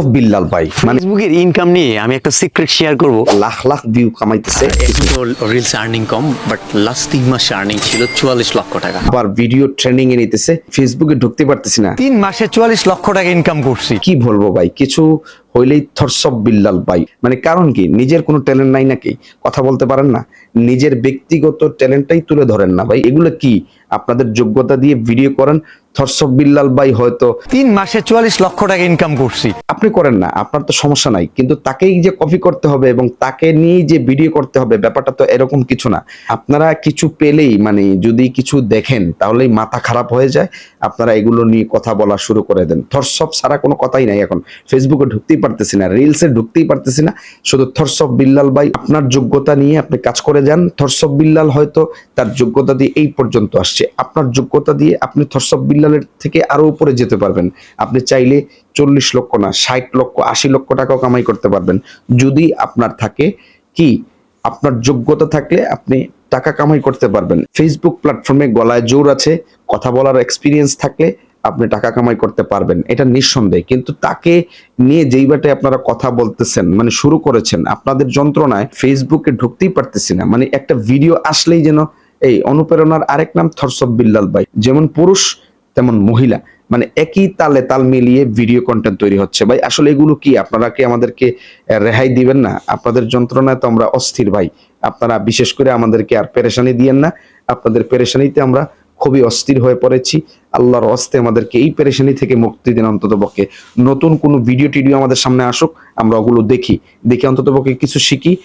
Of Billal ভাই। মানে ফেসবুকের ইনকাম নিয়ে আমি একটা সিক্রেট শেয়ার করব। লাখ লাখ ভিউ কামাইতেছে। রিলস আর্নিং কম বাট লাস্ট তিন মাসে আর্নিং ছিল চুয়াল্লিশ লক্ষ টাকা। আবার ভিডিও ট্রেনিং এ নিতেছে ফেসবুকে ঢুকতে পারতেছি না। তিন মাসে চুয়াল্লিশ লক্ষ টাকা ইনকাম করছি। কি বলব ভাই কিছু হইলেই অফ বিল্লাল ভাই। মানে কারণ কি নিজের কোনো ট্যালেন্ট নাই নাকি? কথা বলতে পারেন না। নিজের ব্যক্তিগত ট্যালেন্টটাই তুলে ধরেন না ভাই। এগুলো কি? আপনাদের যোগ্যতা দিয়ে ভিডিও করেন থটস বিল্লাল ভাই হয়তো তিন মাসে চুয়াল্লিশ লক্ষ টাকা ইনকাম করছি। আপনি করেন না আপনার তো সমস্যা নাই কিন্তু তাকেই যে কপি করতে হবে এবং তাকে নিয়েই যে ভিডিও করতে হবে ব্যাপারটা তো এরকম কিছু না। আপনারা কিছু পেলেই মানে যদি কিছু দেখেন তাহলেই মাথা খারাপ হয়ে যায়। আপনারা এগুলো নিয়ে কথা বলা শুরু করে দেন। থরসব ছাড়া কোনো কথাই নাই এখন। ফেসবুকে ঢুকতেই পারতেছি না রিলসে ঢুকতেই পারতেছি না। শুধু থরসব বিল্লাল ভাই আপনার যোগ্যতা নিয়ে আপনি কাজ করে যান। থরসব বিল্লাল হয়তো তার যোগ্যতা দিয়ে এই পর্যন্ত আসছে। আপনার যোগ্যতা দিয়ে আপনি থরসব বিল্লালের থেকে আরও উপরে যেতে পারবেন। আপনি চাইলে চল্লিশ লক্ষ না, ষাট লক্ষ, আশি লক্ষ টাকাও কামাই করতে পারবেন। যদি আপনার থাকে কি, আপনার যোগ্যতা থাকলে আপনি টাকা কামাই করতে পারবেন। ফেসবুক প্ল্যাটফর্মে গলায় জোর আছে, কথা বলার এক্সপিরিয়েন্স থাকলে আপনি টাকা কামাই করতে পারবেন। এটা নিঃসন্দেহে। কিন্তু তাকে নিয়ে যেই বাটে আপনারা কথা বলতেছেন মানে শুরু করেছেন, আপনাদের যন্ত্রণায় ফেসবুকে ঢুকতেই পারতেছি না। মানে একটা ভিডিও আসলেই যেন, এই অনুপ্রেরণার আরেক নাম থরসব বিল্লাল ভাই। যেমন পুরুষ তেমন মহিলা। মানে একই তালে তাল মিলিয়ে ভিডিও কন্টেন্ট তৈরি হচ্ছে। ভাই, আসলে এগুলো কি? আপনারা কি আমাদেরকে রেহাই দিবেন না? আপনাদের যন্ত্রণায় তো আমরা অস্থির, ভাই। আপনারা বিশেষ করে আমাদেরকে আর পেরেশানি দিয়েন না। আপনাদের পেরেশানিতে আমরা খুবই অস্থির হয়ে পড়েছি। আল্লাহর অস্তে আমাদেরকে এই পেরেশানি থেকে মুক্তি দিন অন্তত পক্ষে। নতুন কোনো ভিডিও টিডিও আমাদের সামনে আসুক, আমরা ওগুলো দেখি। দেখে অন্তত পক্ষে কিছু শিখি।